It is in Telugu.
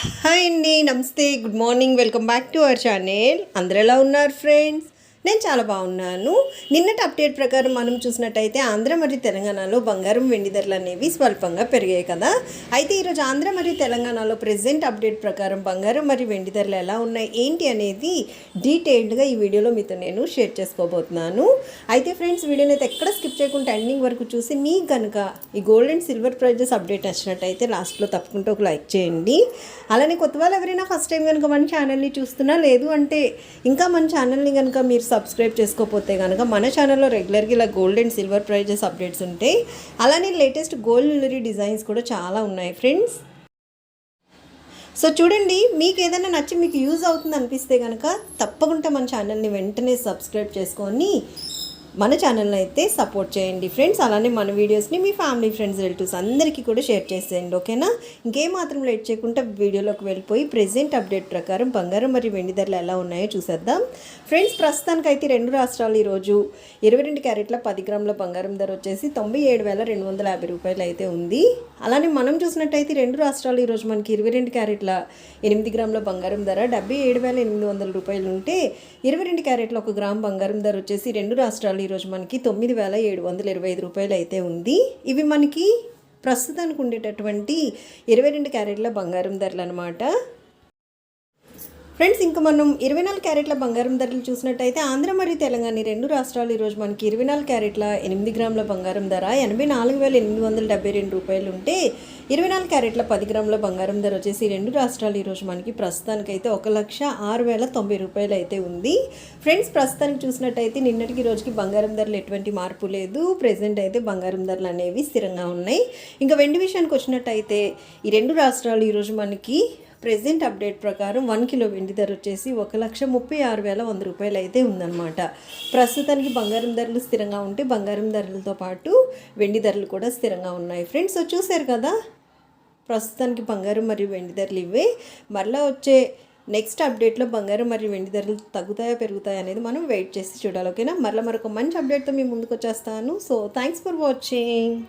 హాయ్ అండి నమస్తే good morning welcome back to our channel. అందరు ఎలా ఉన్నారు ఫ్రెండ్స్? నేను చాలా బాగున్నాను. నిన్నటి అప్డేట్ ప్రకారం మనం చూసినట్టయితే ఆంధ్ర మరియు తెలంగాణలో బంగారం వెండి ధరలు అనేవి స్వల్పంగా పెరిగాయి కదా. అయితే ఈరోజు ఆంధ్ర మరియు తెలంగాణలో ప్రెసెంట్ అప్డేట్ ప్రకారం బంగారం మరియు వెండి ధరలు ఎలా ఉన్నాయి ఏంటి అనేది డీటెయిల్డ్గా ఈ వీడియోలో మీతో నేను షేర్ చేసుకోబోతున్నాను. అయితే ఫ్రెండ్స్ వీడియోని అయితే ఎక్కడ స్కిప్ చేయకుండా ఎండింగ్ వరకు చూసి మీకు కనుక ఈ gold and silver prices update నచ్చినట్టయితే లాస్ట్లో తప్పకుండా ఒక లైక్ చేయండి. అలానే కొత్త వాళ్ళు ఎవరైనా ఫస్ట్ టైం కనుక మన ఛానల్ని చూస్తున్నా లేదు అంటే ఇంకా మన ఛానల్ని కనుక మీరు సబ్స్క్రైబ్ చేసుకోకపోతే కనుక మన ఛానల్లో రెగ్యులర్గా ఇలా gold and silver prices updates ఉంటాయి. అలానే లేటెస్ట్ గోల్డ్ జ్యువెలరీ డిజైన్స్ కూడా చాలా ఉన్నాయి ఫ్రెండ్స్ సో చూడండి మీకు ఏదైనా నచ్చి మీకు యూజ్ అవుతుంది అనిపిస్తే కనుక తప్పకుండా మన ఛానల్ని వెంటనే సబ్స్క్రైబ్ చేసుకొని మన ఛానల్ని అయితే సపోర్ట్ చేయండి. ఫ్రెండ్స్ అలానే మన వీడియోస్ని మీ ఫ్యామిలీ ఫ్రెండ్స్ రిలేటివ్స్ అందరికీ కూడా షేర్ చేసేయండి ఓకేనా ఇంకేమాత్రం లేట్ చేయకుండా వీడియోలోకి వెళ్ళిపోయి ప్రెజెంట్ అప్డేట్ ప్రకారం బంగారం మరియు వెండి ధరలు ఎలా ఉన్నాయో చూసేద్దాం. ఫ్రెండ్స్ ప్రస్తుతానికైతే రెండు రాష్ట్రాలు ఈరోజు ఇరవై రెండు క్యారెట్ల పది గ్రాముల బంగారం ధర వచ్చేసి తొంభై ఏడు వేల రెండు వందల యాభై రూపాయలు అయితే ఉంది. అలానే మనం చూసినట్టయితే రెండు రాష్ట్రాలు ఈరోజు మనకి ఇరవై రెండు క్యారెట్ల ఎనిమిది గ్రాముల బంగారం ధర డెబ్బై ఏడు వేల ఎనిమిది వందల రూపాయలు ఉంటే ఇరవై రెండు క్యారెట్ల ఒక గ్రామ్ బంగారం ధర వచ్చేసి రెండు రాష్ట్రాలు ఈరోజు మనకి తొమ్మిది వేల ఏడు వందల ఇరవై ఐదు రూపాయలు అయితే ఉంది. ఇవి మనకి ప్రస్తుతానికి ఉండేటటువంటి ఇరవై రెండు క్యారెట్ల బంగారం ధరలు అనమాట ఫ్రెండ్స్ ఇంకా మనం ఇరవై నాలుగు క్యారెట్ల బంగారం ధరలు చూసినట్టయితే ఆంధ్ర మరియు తెలంగాణ రెండు రాష్ట్రాలు ఈరోజు మనకి ఇరవై నాలుగు క్యారెట్ల ఎనిమిది గ్రాముల బంగారం ధర ఎనభై నాలుగు వేల ఎనిమిది వందల డెబ్బై రెండు రూపాయలు ఉంటే ఇరవై నాలుగు క్యారెట్ల పది గ్రాముల బంగారం ధర వచ్చేసి రెండు రాష్ట్రాలు ఈరోజు మనకి ప్రస్తుతానికైతే ఒక లక్ష ఆరు వేల తొంభై రూపాయలు అయితే ఉంది. ఫ్రెండ్స్ ప్రస్తుతానికి చూసినట్టయితే నిన్నటికి రోజుకి బంగారం ధరలు ఎటువంటి మార్పు లేదు. ప్రెసెంట్ అయితే బంగారం ధరలు అనేవి స్థిరంగా ఉన్నాయి. ఇంకా వెండి విషయానికి వచ్చినట్టయితే ఈ రెండు రాష్ట్రాలు ఈరోజు మనకి ప్రెసెంట్ అప్డేట్ ప్రకారం వన్ కిలో వెండి ధర వచ్చేసి ఒక లక్ష ముప్పై ఆరు వేల వంద రూపాయలు అయితే ఉందన్నమాట. ప్రస్తుతానికి బంగారం ధరలు స్థిరంగా ఉంటే బంగారం ధరలతో పాటు వెండి ధరలు కూడా స్థిరంగా ఉన్నాయి. ఫ్రెండ్స్ చూశారు కదా? ప్రస్తుతానికి బంగారం మరియు వెండి ధరలు ఇవే. మరలా వచ్చే నెక్స్ట్ అప్డేట్లో బంగారం మరియు వెండి ధరలు తగ్గుతాయా పెరుగుతాయా అనేది మనం వెయిట్ చేసి చూడాలి ఓకేనా? మరలా మరొక మంచి అప్డేట్తో మీ ముందుకు వచ్చేస్తాను. So thanks for watching